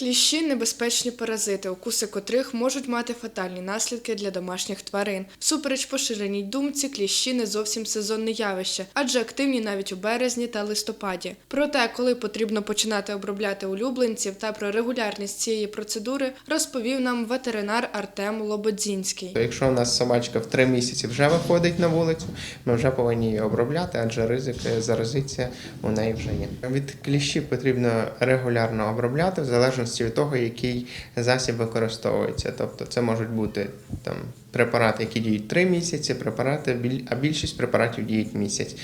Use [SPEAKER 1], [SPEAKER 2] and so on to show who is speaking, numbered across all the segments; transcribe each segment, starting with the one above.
[SPEAKER 1] Кліщі небезпечні паразити, укуси котрих можуть мати фатальні наслідки для домашніх тварин. Всупереч поширеній думці, кліщі не зовсім сезонне явище, адже активні навіть у березні та листопаді. Проте, коли потрібно починати обробляти улюбленців та про регулярність цієї процедури, розповів нам ветеринар Артем Лободзінський.
[SPEAKER 2] Якщо у нас собачка в три місяці вже виходить на вулицю, ми вже повинні її обробляти, адже ризик е, заразитися у неї вже є. Від кліщів потрібно регулярно обробляти в залежності від того, який засіб використовується. Тобто це можуть бути там препарати, які діють три місяці, препарати, а більшість препаратів діють місяць.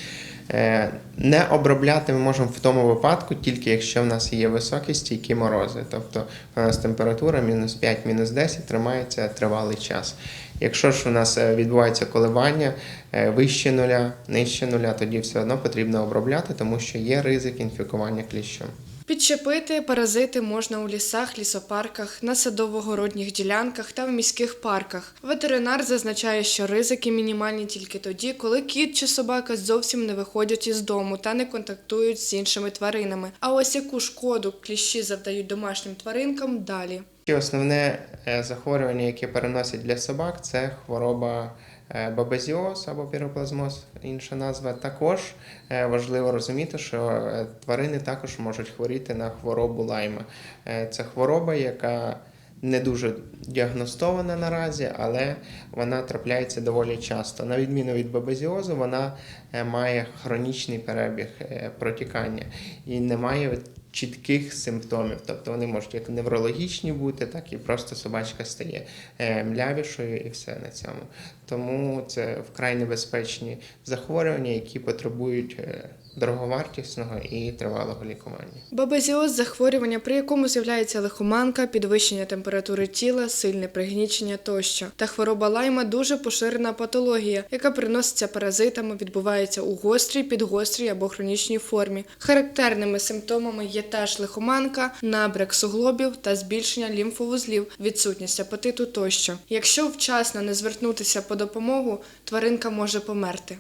[SPEAKER 2] Е, Не обробляти ми можемо в тому випадку, тільки якщо в нас є високі стійкі морози. Тобто у нас температура мінус 5, мінус 10 тримається тривалий час. Якщо ж у нас е, відбувається коливання е, вище нуля, нижче нуля, тоді все одно потрібно обробляти, тому що є ризик інфікування кліщом.
[SPEAKER 1] Підчепити паразити можна у лісах, лісопарках, на садово-городніх ділянках та в міських парках. Ветеринар зазначає, що ризики мінімальні тільки тоді, коли кіт чи собака зовсім не виходять із дому та не контактують з іншими тваринами. А ось яку шкоду кліщі завдають домашнім тваринкам далі.
[SPEAKER 2] Основне е, захворювання, яке переносять для собак, це хвороба бабезіоз або піроплазмоз, інша назва. Також е, важливо розуміти, що е, тварини також можуть хворіти на хворобу лайма. Е, Це хвороба, яка не дуже діагностована наразі, але вона трапляється доволі часто. На відміну від бабезіозу, вона е, має хронічний перебіг е, протікання і не має чітких симптомів. Тобто вони можуть як неврологічні бути, так і просто собачка стає е, млявішою і все на цьому. Тому це вкрай небезпечні захворювання, які потребують е, дороговартісного і тривалого лікування.
[SPEAKER 1] Бабезіоз – захворювання, при якому з'являється лихоманка, підвищення температури тіла, сильне пригнічення тощо. Та хвороба лайма дуже поширена патологія, яка приноситься паразитами, відбувається у гострій, підгострій або хронічній формі. Характерними симптомами є теж лихоманка, набряк суглобів та збільшення лімфовузлів, відсутність апетиту тощо. Якщо вчасно не звернутися по допомогу, тваринка може померти.